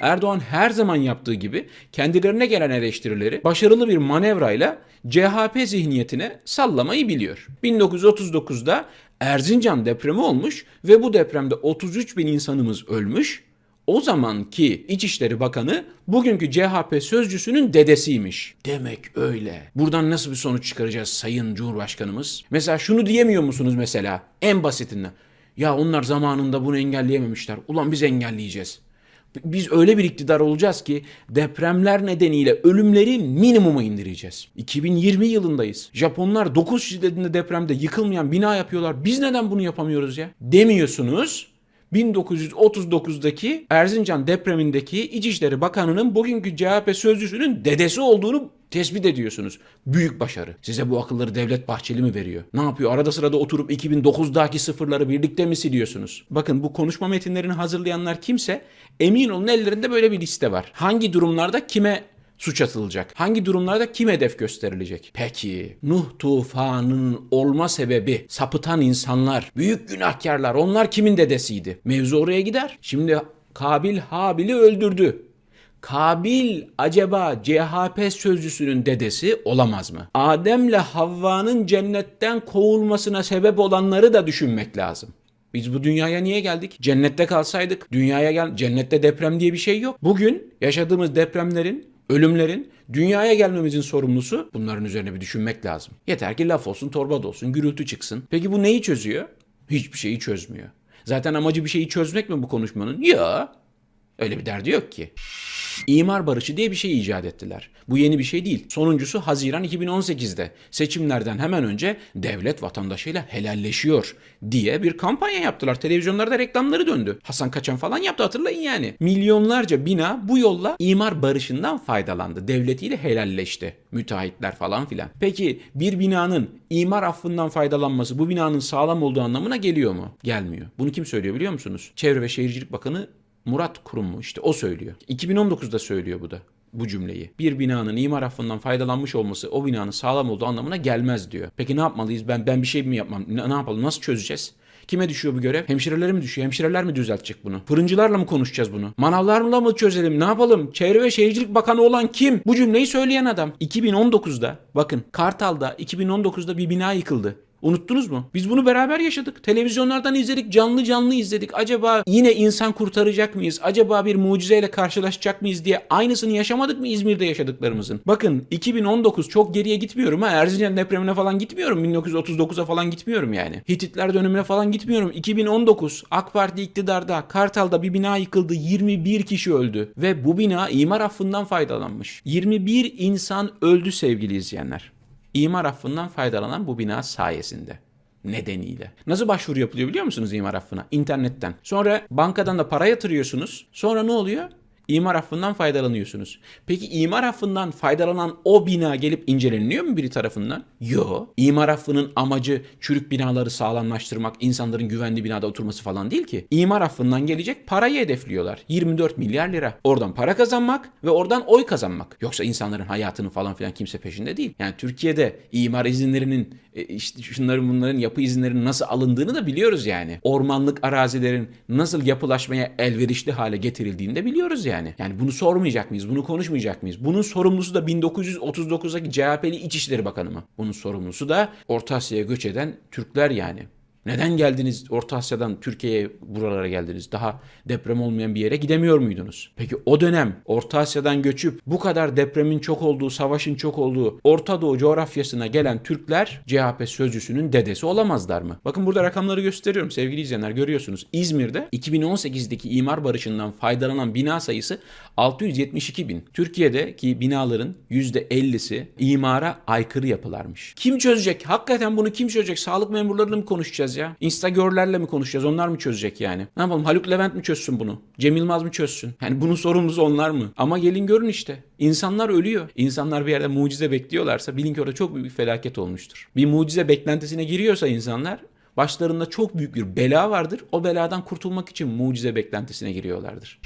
Erdoğan her zaman yaptığı gibi kendilerine gelen eleştirileri başarılı bir manevrayla CHP zihniyetine sallamayı biliyor. 1939'da Erzincan depremi olmuş ve bu depremde 33 bin insanımız ölmüş. O zamanki İçişleri Bakanı bugünkü CHP sözcüsünün dedesiymiş. Demek öyle. Buradan nasıl bir sonuç çıkaracağız Sayın Cumhurbaşkanımız? Mesela şunu diyemiyor musunuz mesela en basitinden? Ya onlar zamanında bunu engelleyememişler. Ulan biz engelleyeceğiz. Biz öyle bir iktidar olacağız ki depremler nedeniyle ölümleri minimuma indireceğiz. 2020 yılındayız. Japonlar 9 şiddetinde depremde yıkılmayan bina yapıyorlar. Biz neden bunu yapamıyoruz ya? Demiyorsunuz. 1939'daki Erzincan depremindeki İçişleri Bakanı'nın bugünkü CHP sözcüsünün dedesi olduğunu tespit ediyorsunuz. Büyük başarı. Size bu akılları Devlet Bahçeli mi veriyor? Ne yapıyor? Arada sırada oturup 2009'daki sıfırları birlikte mi siliyorsunuz? Bakın bu konuşma metinlerini hazırlayanlar kimse emin olun ellerinde böyle bir liste var. Hangi durumlarda kime suç atılacak? Hangi durumlarda kim hedef gösterilecek? Peki Nuh tufanının olma sebebi sapıtan insanlar, büyük günahkarlar onlar kimin dedesiydi? Mevzu oraya gider. Şimdi Kabil Habil'i öldürdü. Kabil acaba CHP sözcüsünün dedesi olamaz mı? Adem'le Havva'nın cennetten kovulmasına sebep olanları da düşünmek lazım. Biz bu dünyaya niye geldik? Cennette kalsaydık dünyaya gel cennette deprem diye bir şey yok. Bugün yaşadığımız depremlerin, ölümlerin dünyaya gelmemizin sorumlusu bunların üzerine bir düşünmek lazım. Yeter ki laf olsun, torba da olsun, gürültü çıksın. Peki bu neyi çözüyor? Hiçbir şeyi çözmüyor. Zaten amacı bir şeyi çözmek mi bu konuşmanın? Ya. Öyle bir derdi yok ki. İmar barışı diye bir şey icat ettiler. Bu yeni bir şey değil. Sonuncusu Haziran 2018'de seçimlerden hemen önce devlet vatandaşıyla helalleşiyor diye bir kampanya yaptılar. Televizyonlarda reklamları döndü. Hasan Kaçan falan yaptı hatırlayın yani. Milyonlarca bina bu yolla imar barışından faydalandı. Devletiyle helalleşti. Müteahhitler falan filan. Peki bir binanın imar affından faydalanması bu binanın sağlam olduğu anlamına geliyor mu? Gelmiyor. Bunu kim söylüyor biliyor musunuz? Çevre ve Şehircilik Bakanı Murat Kurum mu işte o söylüyor. 2019'da söylüyor bu da bu cümleyi. Bir binanın imar affından faydalanmış olması o binanın sağlam olduğu anlamına gelmez diyor. Peki ne yapmalıyız? Ben ben bir şey mi yapmam? Ne, ne yapalım? Nasıl çözeceğiz? Kime düşüyor bu görev? Hemşirelere mi düşüyor? Hemşireler mi düzeltecek bunu? Fırıncılarla mı konuşacağız bunu? Manavlarla mı çözelim? Ne yapalım? Çevre ve Şehircilik Bakanı olan kim? Bu cümleyi söyleyen adam. 2019'da bakın Kartal'da 2019'da bir bina yıkıldı. Unuttunuz mu? Biz bunu beraber yaşadık. Televizyonlardan izledik, canlı canlı izledik. Acaba yine insan kurtaracak mıyız? Acaba bir mucizeyle karşılaşacak mıyız diye aynısını yaşamadık mı İzmir'de yaşadıklarımızın? Bakın 2019 çok geriye gitmiyorum ha. Erzincan depremine falan gitmiyorum. 1939'a falan gitmiyorum yani. Hititler dönemine falan gitmiyorum. 2019 AK Parti iktidarda Kartal'da bir bina yıkıldı. 21 kişi öldü. Ve bu bina imar affından faydalanmış. 21 insan öldü sevgili izleyenler. İmar affından faydalanan bu bina sayesinde nedeniyle. Nasıl başvuru yapılıyor biliyor musunuz imar affına? İnternetten. Sonra bankadan da para yatırıyorsunuz. Sonra ne oluyor? İmar affından faydalanıyorsunuz. Peki imar affından faydalanan o bina gelip inceleniyor mu biri tarafından? Yo. İmar affının amacı çürük binaları sağlamlaştırmak, insanların güvenli binada oturması falan değil ki. İmar affından gelecek parayı hedefliyorlar. 24 milyar lira. Oradan para kazanmak ve oradan oy kazanmak. Yoksa insanların hayatını falan filan kimse peşinde değil. Yani Türkiye'de imar izinlerinin işte şunların bunların yapı izinlerinin nasıl alındığını da biliyoruz yani. Ormanlık arazilerin nasıl yapılaşmaya elverişli hale getirildiğini de biliyoruz yani. Yani bunu sormayacak mıyız? Bunu konuşmayacak mıyız? Bunun sorumlusu da 1939'daki CHP'li İçişleri Bakanı mı? Bunun sorumlusu da Orta Asya'ya göç eden Türkler yani. Neden geldiniz Orta Asya'dan Türkiye'ye buralara geldiniz? Daha deprem olmayan bir yere gidemiyor muydunuz? Peki o dönem Orta Asya'dan göçüp bu kadar depremin çok olduğu, savaşın çok olduğu Orta Doğu coğrafyasına gelen Türkler CHP sözcüsünün dedesi olamazlar mı? Bakın burada rakamları gösteriyorum sevgili izleyenler görüyorsunuz. İzmir'de 2018'deki imar barışından faydalanan bina sayısı 672 bin. Türkiye'deki binaların %50'si imara aykırı yapılarmış. Kim çözecek? Hakikaten bunu kim çözecek? Sağlık memurlarıyla mı konuşacağız ya? Instagörlerle mi konuşacağız? Onlar mı çözecek yani? Ne yapalım? Haluk Levent mi çözsün bunu? Cem Yılmaz mı çözsün? Yani bunun sorumlusu onlar mı? Ama gelin görün işte. İnsanlar ölüyor. İnsanlar bir yerde mucize bekliyorlarsa bilin ki orada çok büyük bir felaket olmuştur. Bir mucize beklentisine giriyorsa insanlar Başlarında çok büyük bir bela vardır. O beladan kurtulmak için mucize beklentisine giriyorlardır.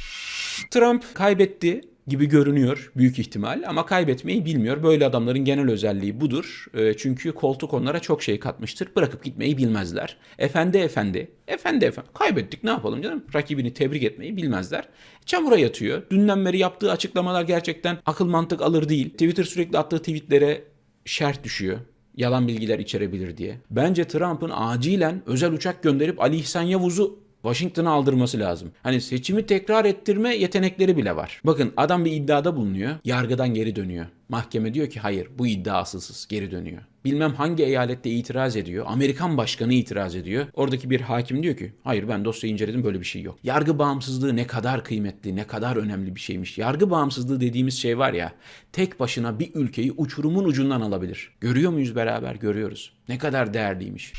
Trump kaybetti gibi görünüyor büyük ihtimal ama kaybetmeyi bilmiyor. Böyle adamların genel özelliği budur. E, Çünkü koltuk onlara çok şey katmıştır. Bırakıp gitmeyi bilmezler. Efendi efendi, efendi efendi. Kaybettik ne yapalım canım? Rakibini tebrik etmeyi bilmezler. Çamura yatıyor. Dünden beri yaptığı açıklamalar gerçekten akıl mantık alır değil. Twitter sürekli attığı tweetlere şerh düşüyor yalan bilgiler içerebilir diye. Bence Trump'ın acilen özel uçak gönderip Ali İhsan Yavuz'u Washington'a aldırması lazım. Hani seçimi tekrar ettirme yetenekleri bile var. Bakın adam bir iddiada bulunuyor. Yargıdan geri dönüyor. Mahkeme diyor ki hayır bu iddia asılsız geri dönüyor. Bilmem hangi eyalette itiraz ediyor. Amerikan başkanı itiraz ediyor. Oradaki bir hakim diyor ki hayır ben dosyayı inceledim böyle bir şey yok. Yargı bağımsızlığı ne kadar kıymetli, ne kadar önemli bir şeymiş. Yargı bağımsızlığı dediğimiz şey var ya tek başına bir ülkeyi uçurumun ucundan alabilir. Görüyor muyuz beraber? Görüyoruz. Ne kadar değerliymiş.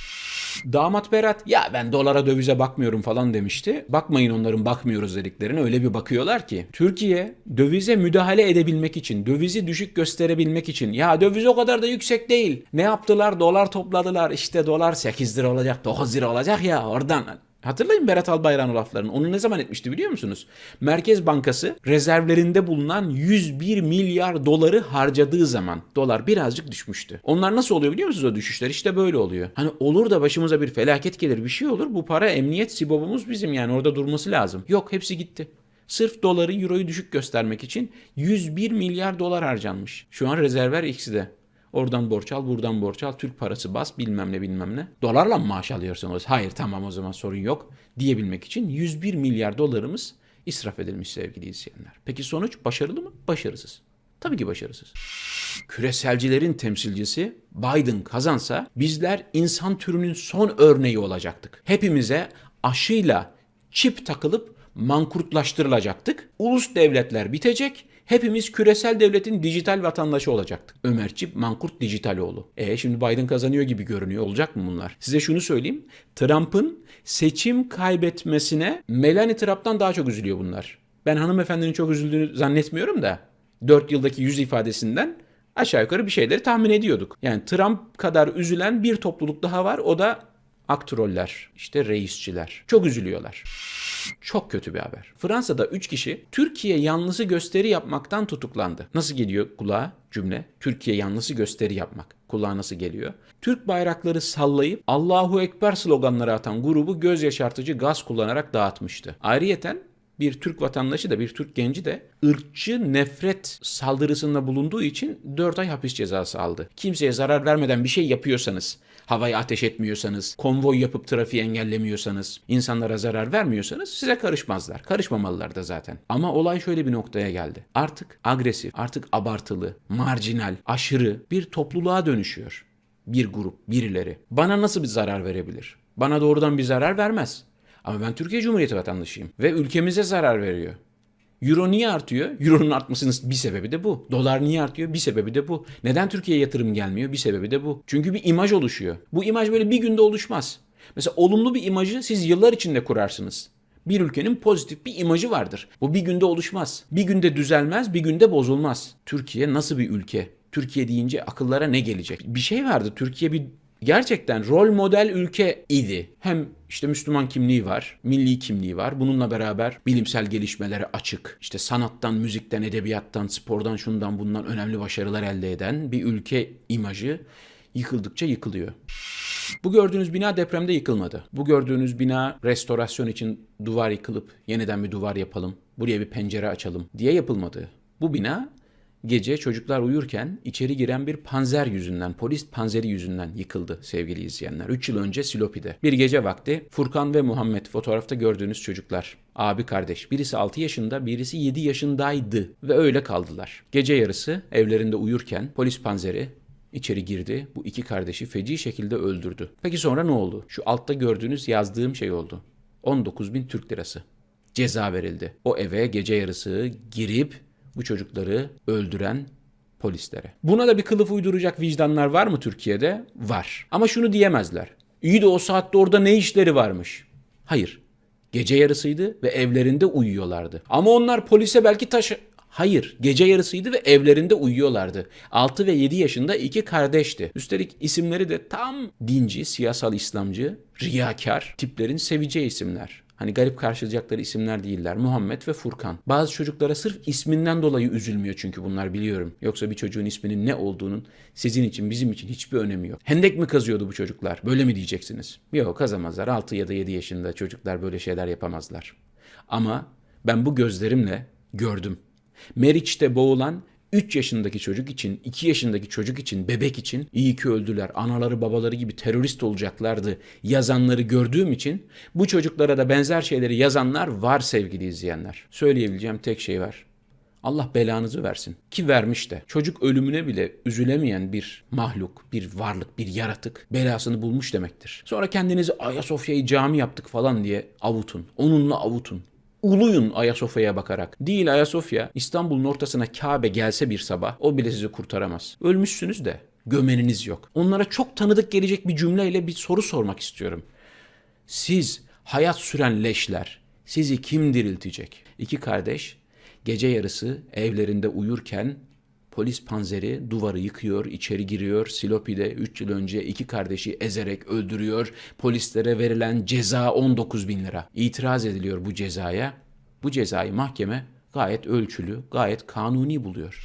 Damat Berat ya ben dolara dövize bakmıyorum falan demişti. Bakmayın onların bakmıyoruz dediklerine öyle bir bakıyorlar ki. Türkiye dövize müdahale edebilmek için, dövizi düşük gösterebilmek için ya döviz o kadar da yüksek değil. Ne yaptılar? Dolar topladılar. İşte dolar 8 lira olacak, 9 lira olacak ya oradan. Hatırlayın Berat Albayrak'ın laflarını. Onu ne zaman etmişti biliyor musunuz? Merkez Bankası rezervlerinde bulunan 101 milyar doları harcadığı zaman dolar birazcık düşmüştü. Onlar nasıl oluyor biliyor musunuz o düşüşler? İşte böyle oluyor. Hani olur da başımıza bir felaket gelir bir şey olur. Bu para emniyet sibobumuz bizim yani orada durması lazım. Yok hepsi gitti. Sırf doları, euroyu düşük göstermek için 101 milyar dolar harcanmış. Şu an rezerver X'de. Oradan borç al, buradan borç al, Türk parası bas, bilmem ne bilmem ne. Dolarla mı maaş alıyorsunuz? Hayır tamam o zaman sorun yok diyebilmek için 101 milyar dolarımız israf edilmiş sevgili izleyenler. Peki sonuç başarılı mı? Başarısız. Tabii ki başarısız. Küreselcilerin temsilcisi Biden kazansa bizler insan türünün son örneği olacaktık. Hepimize aşıyla çip takılıp mankurtlaştırılacaktık. Ulus devletler bitecek. Hepimiz küresel devletin dijital vatandaşı olacaktık. Ömer Çip Mankurt Dijitaloğlu. E şimdi Biden kazanıyor gibi görünüyor. Olacak mı bunlar? Size şunu söyleyeyim. Trump'ın seçim kaybetmesine Melania Trump'tan daha çok üzülüyor bunlar. Ben hanımefendinin çok üzüldüğünü zannetmiyorum da 4 yıldaki yüz ifadesinden aşağı yukarı bir şeyleri tahmin ediyorduk. Yani Trump kadar üzülen bir topluluk daha var. O da aktroller, işte reisçiler. Çok üzülüyorlar. Çok kötü bir haber. Fransa'da 3 kişi Türkiye yanlısı gösteri yapmaktan tutuklandı. Nasıl geliyor kulağa cümle? Türkiye yanlısı gösteri yapmak. Kulağa nasıl geliyor? Türk bayrakları sallayıp Allahu Ekber sloganları atan grubu göz yaşartıcı gaz kullanarak dağıtmıştı. Ayrıyeten bir Türk vatandaşı da bir Türk genci de ırkçı nefret saldırısında bulunduğu için 4 ay hapis cezası aldı. Kimseye zarar vermeden bir şey yapıyorsanız, havaya ateş etmiyorsanız, konvoy yapıp trafiği engellemiyorsanız, insanlara zarar vermiyorsanız size karışmazlar. Karışmamalılar da zaten. Ama olay şöyle bir noktaya geldi. Artık agresif, artık abartılı, marjinal, aşırı bir topluluğa dönüşüyor. Bir grup, birileri. Bana nasıl bir zarar verebilir? Bana doğrudan bir zarar vermez. Ama ben Türkiye Cumhuriyeti vatandaşıyım ve ülkemize zarar veriyor. Euro niye artıyor? Euro'nun artmasının bir sebebi de bu. Dolar niye artıyor? Bir sebebi de bu. Neden Türkiye'ye yatırım gelmiyor? Bir sebebi de bu. Çünkü bir imaj oluşuyor. Bu imaj böyle bir günde oluşmaz. Mesela olumlu bir imajı siz yıllar içinde kurarsınız. Bir ülkenin pozitif bir imajı vardır. Bu bir günde oluşmaz. Bir günde düzelmez, bir günde bozulmaz. Türkiye nasıl bir ülke? Türkiye deyince akıllara ne gelecek? Bir şey vardı. Türkiye bir gerçekten rol model ülke idi. Hem işte Müslüman kimliği var, milli kimliği var. Bununla beraber bilimsel gelişmelere açık. İşte sanattan, müzikten, edebiyattan, spordan, şundan bundan önemli başarılar elde eden bir ülke imajı yıkıldıkça yıkılıyor. Bu gördüğünüz bina depremde yıkılmadı. Bu gördüğünüz bina restorasyon için duvar yıkılıp yeniden bir duvar yapalım, buraya bir pencere açalım diye yapılmadı. Bu bina gece çocuklar uyurken içeri giren bir panzer yüzünden, polis panzeri yüzünden yıkıldı sevgili izleyenler. 3 yıl önce Silopi'de. Bir gece vakti Furkan ve Muhammed fotoğrafta gördüğünüz çocuklar. Abi kardeş. Birisi 6 yaşında, birisi 7 yaşındaydı ve öyle kaldılar. Gece yarısı evlerinde uyurken polis panzeri içeri girdi. Bu iki kardeşi feci şekilde öldürdü. Peki sonra ne oldu? Şu altta gördüğünüz yazdığım şey oldu. 19 bin Türk lirası. Ceza verildi. O eve gece yarısı girip bu çocukları öldüren polislere. Buna da bir kılıf uyduracak vicdanlar var mı Türkiye'de? Var. Ama şunu diyemezler. İyi de o saatte orada ne işleri varmış? Hayır. Gece yarısıydı ve evlerinde uyuyorlardı. Ama onlar polise belki taş Hayır, gece yarısıydı ve evlerinde uyuyorlardı. 6 ve 7 yaşında iki kardeşti. Üstelik isimleri de tam dinci, siyasal İslamcı, riyakar tiplerin seveceği isimler. Hani garip karşılayacakları isimler değiller. Muhammed ve Furkan. Bazı çocuklara sırf isminden dolayı üzülmüyor çünkü bunlar biliyorum. Yoksa bir çocuğun isminin ne olduğunun sizin için bizim için hiçbir önemi yok. Hendek mi kazıyordu bu çocuklar? Böyle mi diyeceksiniz? Yok kazamazlar. 6 ya da 7 yaşında çocuklar böyle şeyler yapamazlar. Ama ben bu gözlerimle gördüm. Meriç'te boğulan 3 yaşındaki çocuk için, 2 yaşındaki çocuk için, bebek için iyi ki öldüler. Anaları babaları gibi terörist olacaklardı yazanları gördüğüm için bu çocuklara da benzer şeyleri yazanlar var sevgili izleyenler. Söyleyebileceğim tek şey var. Allah belanızı versin. Ki vermiş de. Çocuk ölümüne bile üzülemeyen bir mahluk, bir varlık, bir yaratık belasını bulmuş demektir. Sonra kendinizi Ayasofya'yı cami yaptık falan diye avutun. Onunla avutun. Uluyun Ayasofya'ya bakarak. Değil Ayasofya, İstanbul'un ortasına Kabe gelse bir sabah o bile sizi kurtaramaz. Ölmüşsünüz de gömeniniz yok. Onlara çok tanıdık gelecek bir cümleyle bir soru sormak istiyorum. Siz hayat süren leşler, sizi kim diriltecek? İki kardeş gece yarısı evlerinde uyurken polis panzeri duvarı yıkıyor, içeri giriyor. Silopi'de 3 yıl önce iki kardeşi ezerek öldürüyor. Polislere verilen ceza 19 bin lira. İtiraz ediliyor bu cezaya. Bu cezayı mahkeme gayet ölçülü, gayet kanuni buluyor.